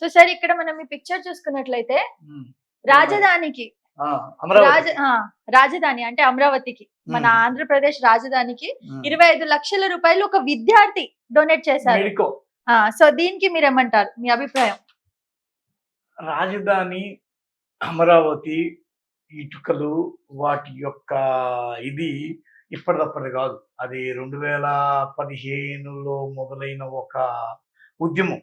So sir ఇక్కడ మనం ఈ పిక్చర్ చూసుకున్నట్లయితే. రాజధానికి రాజ రాజధాని అంటే అమరావతికి మన. ఆంధ్రప్రదేశ్ రాజధానికి. ఇరవై ఐదు లక్షల రూపాయలు ఒక విద్యార్థి డొనేట్ చేశారు. సో దీనికి మీరు ఏమంటారు మీ అభిప్రాయం? రాజధాని అమరావతి ఇటుకలు వాటి యొక్క ఇది ఇప్పటిదప్పటి కాదు. అది రెండు వేల పదిహేనులో మొదలైన ఒక ఉద్యమం.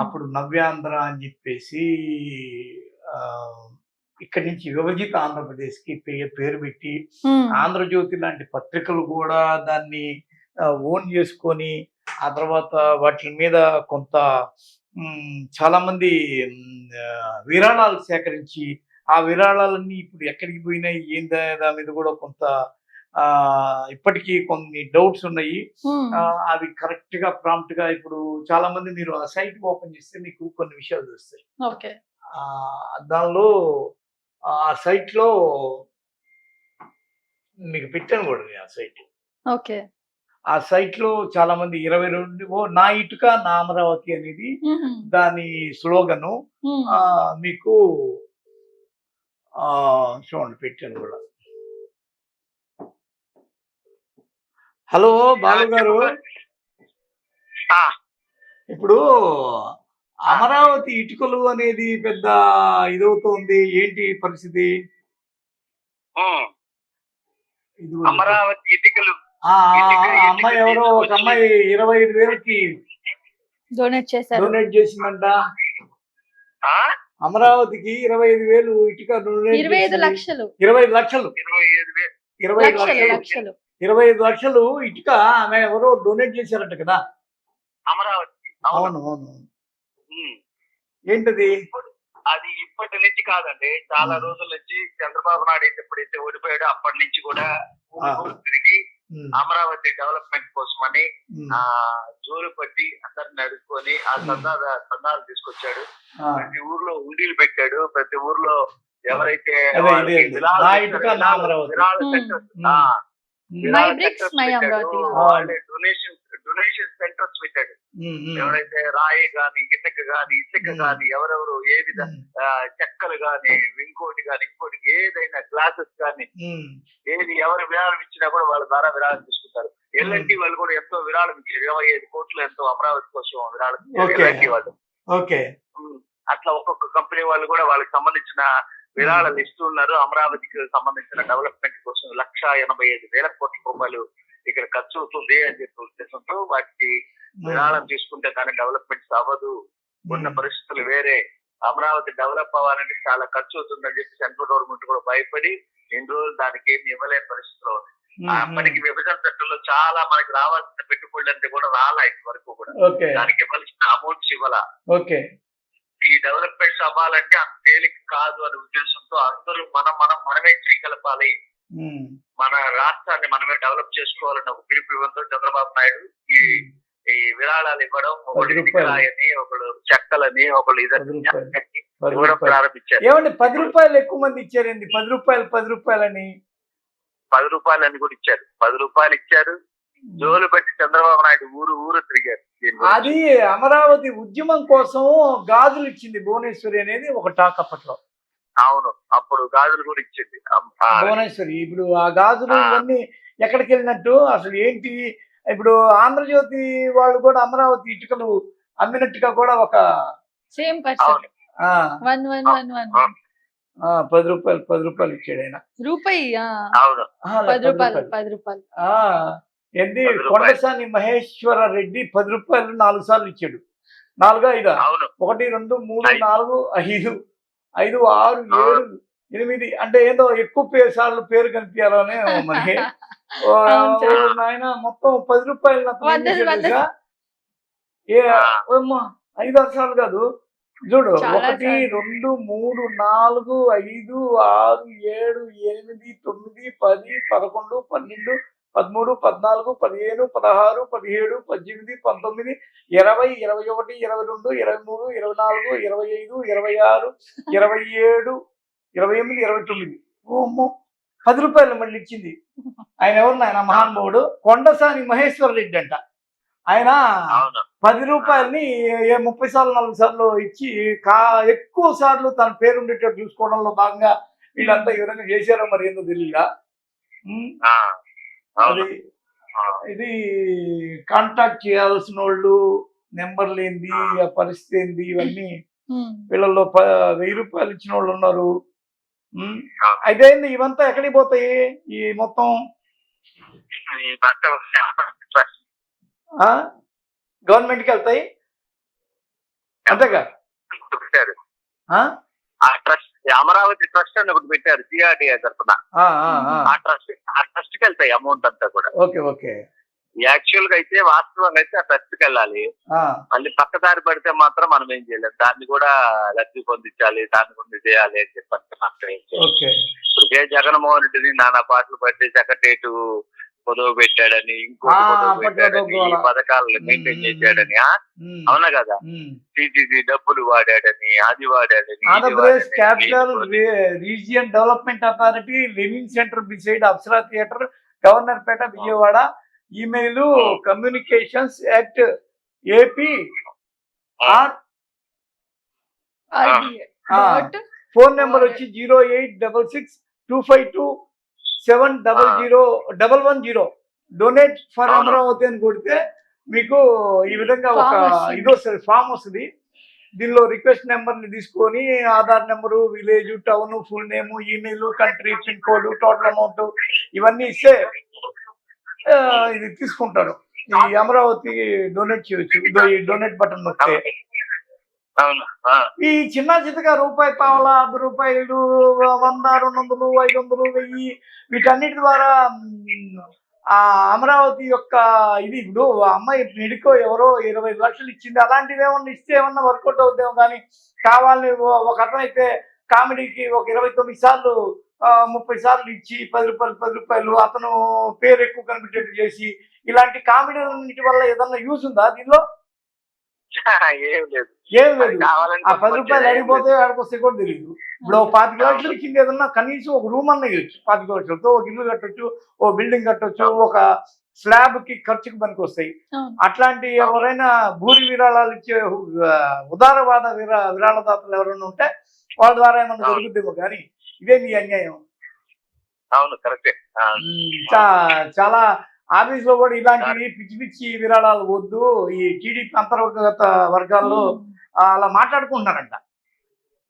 అప్పుడు నవ్యాంధ్ర అని చెప్పేసి ఆ, ఇక్కడి నుంచి విభజిత ఆంధ్రప్రదేశ్కి పే- పేరు పెట్టి ఆంధ్రజ్యోతి లాంటి పత్రికలు కూడా దాన్ని ఓన్ చేసుకొని ఆ తర్వాత వాటి మీద కొంత చాలా మంది విరాళాలు సేకరించి ఆ విరాళాలన్నీ ఇప్పుడు ఎక్కడికి పోయినాయి ఏం దాని మీద కూడా కొంత ఆ ఇప్పటికీ కొన్ని డౌట్స్ ఉన్నాయి. అవి కరెక్ట్గా ప్రాంప్ట్గా ఇప్పుడు చాలా మంది మీరు ఆ సైట్ ఓపెన్ చేస్తే మీకు కొన్ని విషయాలు తెలుస్తాయి. దానిలో ఆ సైట్లో మీకు పెట్టాను కూడా నేను ఆ సైట్. ఓకే. ఆ సైట్లో చాలా మంది ఇరవై రెండు ఓ నా ఇటుక నా అమరావతి అనేది దాని స్లోగను. మీకు చూడండి పెట్టాను కూడా. హలో బాలు గారు ఆ, ఇప్పుడు అమరావతి ఇటుకలు అనేది పెద్ద ఇదవుతోంది ఏంటి పరిస్థితి అమరావతి ఇటుకలు అమ్మాయి ఎవరో ఒక అమ్మాయి ఇరవై ఐదు వేలకి డొనేట్ చేశారు డొనేట్ చేసిందంట? అమరావతికి ఇరవై ఐదు వేలు ఇటుక డొనేట్ ఇరవై ఐదు. లక్షలు ఇరవై ఐదు లక్షలు ఇరవై ఐదు లక్షలు ఇరవై ఐదు లక్షలు ఇటుక ఆమె ఎవరో డొనేట్ చేశారంట కదా. అమరావతి. అవును. అవును. ఏంటది? అది ఇప్పటి నుంచి కాదండి. చాలా. రోజుల నుంచి చంద్రబాబు నాయుడు అయితే ఎప్పుడైతే ఓడిపోయాడో అప్పటి నుంచి కూడా తిరిగి అమరావతి డెవలప్మెంట్ కోసమని ఆ జోలు పట్టి అందరిని అడుక్కొని ఆ ఉమ్. సందాలు తీసుకొచ్చాడు. ప్రతి ఊర్లో ఉండీలు పెట్టాడు. ప్రతి ఊర్లో ఎవరైతే. విరాళ సెంటర్స్ పెట్టాడు. డొనేషన్ డొనేషన్ సెంటర్స్ పెట్టాడు. ఉమ్, ఉమ్, ఎవరైతే రాయి గాని ఇటుక గాని ఇసుక ఉమ్. గాని ఎవరెవరు ఏ విధ చెక్కలు గాని ఇంకోటి గాని ఇంకోటి ఏదైనా గ్లాసెస్ గాని ఏది ఎవరు విరాళం ఇచ్చినా కూడా వాళ్ళ ద్వారా విరాళం తీసుకుంటారు. ఎల్ఎన్టీ వాళ్ళు కూడా ఎంతో విరాళం ఇచ్చారు. ఇరవై ఐదు కోట్లు ఎంతో అమరావతి కోసం విరాళం ఇచ్చారు. ఎల్ఎన్టీ వాళ్ళు. ఓకే. అట్లా ఒక్కొక్క కంపెనీ వాళ్ళు కూడా వాళ్ళకి సంబంధించిన విరాళాలు ఇస్తున్నారు అమరావతికి సంబంధించిన డెవలప్మెంట్ కోసం లక్ష ఎనభై ఐదు వేల కోట్ల రూపాయలు ఇక్కడ ఖర్చు అవుతుంది అని చెప్పి ఉద్దేశంతో వాటికి విరాళం తీసుకుంటే కానీ డెవలప్మెంట్ అవ్వదు. ఉన్న పరిస్థితులు వేరే. అమరావతి డెవలప్ అవ్వాలంటే చాలా ఖర్చు అవుతుందని చెప్పి సెంట్రల్ గవర్నమెంట్ కూడా భయపడి ఎన్ని రోజులు దానికి ఏమి ఇవ్వలేని పరిస్థితిలో అప్పటికి విభజన చట్టంలో చాలా మనకి రావాల్సిన పెట్టుబడులు అంటే కూడా రాలా ఇప్పటి వరకు కూడా దానికి ఇవ్వాల్సిన అమౌంట్స్ ఇవ్వాల? ఓకే. ఈ డెవలప్మెంట్స్ అవ్వాలంటే అంత తేలిక కాదు అనే ఉద్దేశంతో అందరూ మనం మనం మనమే శ్రీకలపాలి మన రాష్ట్రాన్ని మనమే డెవలప్ చేసుకోవాలని ఒక పిలుపు ఇవ్వడంతో చంద్రబాబు నాయుడు ఈ ఈ విరాళాలు ఇవ్వడం రూపాయలు. ఇటుకరాయని ఒకళ్ళు చెక్కలని ఒకళ్ళు ఇదని ఇవ్వడం ప్రారంభించారు. ఏమండి పది రూపాయలు ఎక్కువ మంది ఇచ్చారండి? పది రూపాయలు పది రూపాయలని. పది రూపాయలు అని కూడా ఇచ్చారు. పది రూపాయలు ఇచ్చారు. జోలు పెట్టి చంద్రబాబు నాయుడు ఊరు ఊరు తిరిగారు. అది అమరావతి ఉద్యమం కోసం గాజులు ఇచ్చింది భువనేశ్వరి అనేది ఒక టాక్ అప్పట్లో. అవును అప్పుడు గాజులు కూడా ఇచ్చింది. భువనేశ్వరి ఇప్పుడు ఆ గాజులు. ఇవన్నీ ఎక్కడికి వెళ్ళినట్టు అసలు ఏంటి? ఇప్పుడు ఆంధ్రజ్యోతి వాళ్ళు కూడా అమరావతి ఇటుకలు అమ్మినట్టుగా కూడా ఒక సేమ్ పర్సన్ అవును. ఆ, వన్ వన్ వన్ వన్ ఆ, ఆ, పది రూపాయలు పది రూపాయలు ఇచ్చాడు ఆయన. రూపాయి ఆ, అవును. ఆ, పది రూపాయలు. పది రూపాయలు. ఆ, ఏంది. కొండసాని మహేశ్వర రెడ్డి పది రూపాయలు నాలుగు సార్లు ఇచ్చాడు. నాలుగు ఐదా? ఒకటి రెండు మూడు. నాలుగు ఐదు. ఐదు ఆరు. ఏడు ఎనిమిది. అంటే ఏదో ఎక్కువ పేరు సార్లు పేరు కనిపించాలని మరి. ఓ నాయన మొత్తం పది రూపాయలు ఐదు ఆరు సార్లు కాదు. చూడు ఒకటి. రెండు మూడు నాలుగు ఐదు ఆరు ఏడు ఎనిమిది తొమ్మిది పది పదకొండు పన్నెండు పదమూడు పద్నాలుగు పదిహేను పదహారు పదిహేడు పద్దెనిమిది పంతొమ్మిది ఇరవై ఇరవై ఒకటి ఇరవై రెండు ఇరవై మూడు ఇరవై నాలుగు ఇరవై ఐదు ఇరవై ఆరు ఇరవై ఏడు ఇరవై ఎనిమిది ఇరవై తొమ్మిది. ఓమ్మో! పది రూపాయలు మళ్ళీ ఇచ్చింది. ఆయన ఎవరు? ఆయన మహానుభావుడు కొండసాని మహేశ్వర రెడ్డి అంట. ఆయన పది రూపాయలని ఏ ముప్పై సార్లు నలభై సార్లు ఇచ్చి కా ఎక్కువ సార్లు తన పేరు ఉండేటట్టు చూసుకోవడంలో భాగంగా వీళ్ళంతా ఈ విధంగా చేశారో మరి ఏందో తెలియదా అది ఆ, ఇది కాంటాక్ట్ చేయాల్సిన వాళ్ళు నెంబర్ లేనిది ఆ. పరిస్థితి ఏంది ఇవన్నీ ప- వెయ్యి రూపాయలు ఇచ్చిన వాళ్ళు ఉన్నారు. అయితే ఇవంతా ఎక్కడికి పోతాయి? ఈ మొత్తం ఆ? గవర్నమెంట్కి వెళ్తాయి? అంతేగా? పెట్టారు ఆ? ఆ ట్రస్ట్ అమరావతి ట్రస్ట్ అని ఒకటి పెట్టారు సిఆర్డిఏ తరఫున. ఆ, ట్రస్ట్ ఆ. ట్రస్ట్కి వెళ్తాయి అమౌంట్ అంతా కూడా. Okay okay. యాక్చువల్గా అయితే వాస్తవంగా అయితే ఆ ట్రస్ట్కి వెళ్ళాలి మళ్ళీ పక్కదారి పడితే మాత్రం మనం ఏం చేయలేం. దాన్ని కూడా లబ్ధి పొందించాలి దాన్ని కూడా చేయాలి అని చెప్పి ఇప్పుడు కే జగన్మోహన్ రెడ్డిని నానా పాటలు పట్టి సెక్రటరేట్ పొదవ పెట్టాడని ఈ గోల. పథకాలను మెయింటైన్. చేశాడని అవునా కదా. టీటీడీ డబ్బులు వాడాడని అది వాడాడని Andhra Pradesh capital region development authority Lenin centre beside Apsara theatre Governorpet Vijayawada. Email communications act AP R phone number వచ్చి zero eight double six two five two seven double. Zero double one zero donate for. Amaravati అని కొడితే మీకు ఈ విధంగా ఒక. ఇది వస్తుంది form వస్తుంది దీనిలో రిక్వెస్ట్ నెంబర్ని తీసుకొని Aadhaar number village town full name email country pin code total amount ఇవన్నీ ఇస్తే ఇది తీసుకుంటారు ఈ అమరావతి డొనేట్ చేయొచ్చు ఈ డొనేట్ బటన్ నొక్కితే ఆ, ఈ చిన్న చితగా రూపాయి పావల అర్ధ రూపాయలు వంద రెండు వందలు ఐదు వందలు వెయ్యి వీటన్నిటి ద్వారా ఆ అమరావతి యొక్క ఇది ఇప్పుడు అమ్మాయి మెడికో ఎవరో ఇరవై లక్షలు ఇచ్చింది. అలాంటివి ఏమన్నా ఇస్తే ఏమన్నా వర్కౌట్ అవుతామో కానీ కావాలని ఒక అతను అయితే కామెడీకి ఒక ఇరవై తొమ్మిది సార్లు ముప్పై సార్లు ఇచ్చి పది రూపాయలు పది రూపాయలు అతను పేరు ఎక్కువ కనిపించేట్టు చేసి ఇలాంటి కామెడీ వల్ల ఏదన్నా యూజ్ ఉందా దీనిలో? ఏం లేదు. ఏం లేదు. కావాలని ఆ పది రూపాయలు అడిగిపోతే ఆడికొస్తే కూడా తెలియదు ఇప్పుడు ఒక పాతిక లక్షలు ఇచ్చింది ఏదన్నా కనీసం ఒక రూమ్ అన్న ఇవ్వచ్చు పాతిక లక్షలతో ఒక ఇల్లు కట్టొచ్చు ఓ బిల్డింగ్ కట్టొచ్చు ఒక స్లాబ్కి ఖర్చుకి పనికి వస్తాయి. అట్లాంటి ఎవరైనా భూరి విరాళాలు ఇచ్చే ఉదారవాద విరా విరాళదాతలు ఎవరైనా ఉంటే వాళ్ళ ద్వారా ఏమన్నా అవును. జరుగుద్దేమో కానీ ఇదే నీ అన్యాయం. అవును కరెక్టే. చాలా ఆఫీస్లో కూడా ఇలాంటివి పిచ్చి పిచ్చి విరాళాలు వద్దు. ఈ టీడీపీ అంతర్గత వర్గాల్లో అలా మాట్లాడుకుంటున్నారంట.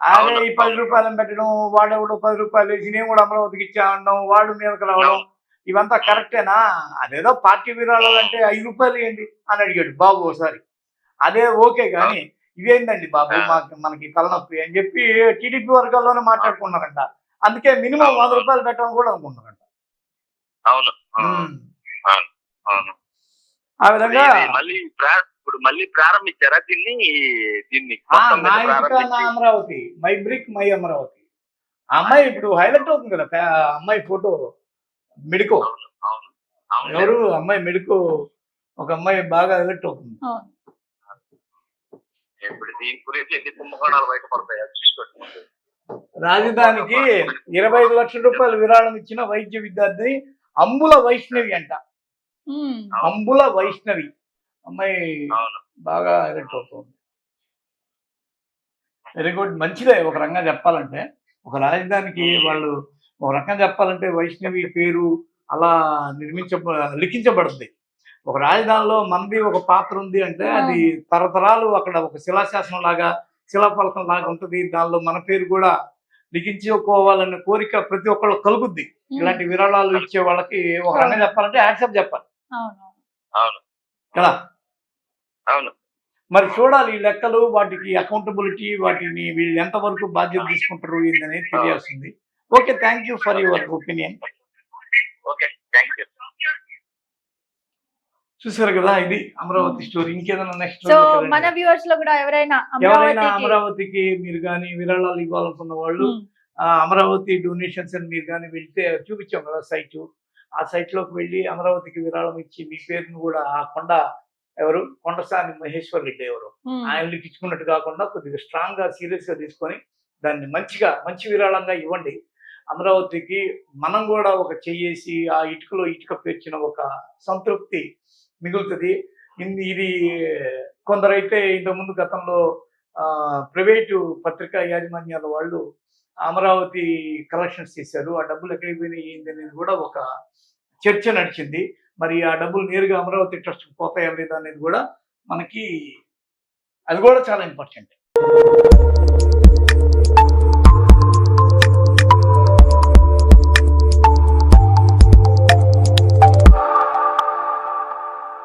అదే ఈ పది. రూపాయలు పెట్టడం వాడెవడో పది రూపాయలు వేసి నేను కూడా అమరావతికి ఇచ్చా అనడం వాడు మీదకి రావడం. ఇవంతా కరెక్టేనా? అదేదో పార్టీ విరాళాలు అంటే ఐదు రూపాయలు ఏంటి అని అడిగాడు బాబు ఒకసారి. అదే ఓకే కానీ ఇదేందండి బాబు. మాకు మనకి తలనొప్పి అని చెప్పి టీడీపీ వర్గాల్లోనే మాట్లాడుకున్నారంట అందుకే మినిమం వంద రూపాయలు పెట్టడం కూడా అనుకుంటున్నారంట. అవును. ఆ విధంగా మళ్ళీ ప్రా- ఇప్పుడు మళ్ళీ ప్రారంభించారా దీన్ని? దీన్ని నా నా Amaravati my brick my Amaravati. ఆ అమ్మాయి ఇప్పుడు హైలైట్ అవుతుంది కదా అమ్మాయి ఫోటో. మెడికో. అవును అవును అవును. ఎవరు? అమ్మాయి మెడికో. ఒక అమ్మాయి బాగా హైలైట్ అవుతుంది. అవును. ఇప్పుడు దీని గురించి ఎన్ని కుంభకోణాలు బయటపడతాయి అది చూసి పెట్టుకోండి రాజధానికి ఇరవై ఐదు లక్షల రూపాయలు విరాళం ఇచ్చిన వైద్య విద్యార్థి అంబుల వైష్ణవి అంట. అంబుల వైష్ణవి. అమ్మాయి బాగా హైలైట్ అవుతుంది. వెరీ గుడ్ మంచిదే. ఒక రకంగా చెప్పాలంటే ఒక రాజధానికి వాళ్ళు ఒక రకంగా చెప్పాలంటే వైష్ణవి పేరు అలా నిర్మించ లిఖించబడుతుంది ఒక రాజధానిలో మనది ఒక పాత్ర ఉంది అంటే అది తరతరాలు అక్కడ ఒక శిలాశాసనం లాగా శిలాఫలకం లాగా ఉంటుంది. దానిలో మన పేరు కూడా లిఖించుకోవాలనే కోరిక ప్రతి ఒక్కళ్ళు కలుగుద్ది. ఇలాంటి విరాళాలు ఇచ్చే వాళ్ళకి ఒక రకంగా చెప్పాలంటే యాక్సెప్ట్ చెప్పాలి. అవును అవును. కదా? అవును. మరి చూడాలి ఈ లెక్కలు వాటికి అకౌంటబిలిటీ వాటిని వీళ్ళు ఎంతవరకు బాధ్యత తీసుకుంటారు ఏందనేది తెలియాల్సింది. Okay thank you for your opinion okay thank you చూసారు కదా ఇది అమరావతి స్టోరీ ఇంకేదైనా నెక్స్ట్ సో మన వ్యూవర్స్లో కూడా ఎవరైనా ఎవరైనా అమరావతికి అమరావతికి మీరు కానీ విరాళాలు ఇవ్వాలనుకున్న వాళ్ళు అమరావతి డొనేషన్స్ అని మీరు కానీ వెళ్తే చూపించాం కదా సైట్ ఆ సైట్లోకి వెళ్ళి అమరావతికి విరాళం ఇచ్చి మీ పేరును కూడా ఆ కొండ ఎవరు? కొండసాని మహేశ్వర్ రెడ్డి ఎవరు? ఉమ్. ఆయనకి ఇచ్చుకున్నట్టు కాకుండా కొద్దిగా స్ట్రాంగ్గా సీరియస్గా తీసుకొని దాన్ని మంచిగా మంచి విరాళంగా ఇవ్వండి. అమరావతికి మనం కూడా ఒక చెయ్యేసి ఆ ఇటుకలో ఇటుక పేర్చిన ఒక సంతృప్తి మిగులుతుంది. ఇది కొందరైతే ఇంతకుముందు గతంలో ప్రైవేటు పత్రికా యాజమాన్యాల వాళ్ళు అమరావతి కలెక్షన్స్ చేశారు. ఆ డబ్బులు ఎక్కడికి పోయినాయి ఏంది అనేది కూడా ఒక చర్చ నడిచింది. మరి ఆ డబ్బులు నేరుగా అమరావతి ట్రస్ట్ పోతాయా లేదా అనేది కూడా మనకి అది కూడా చాలా ఇంపార్టెంట్.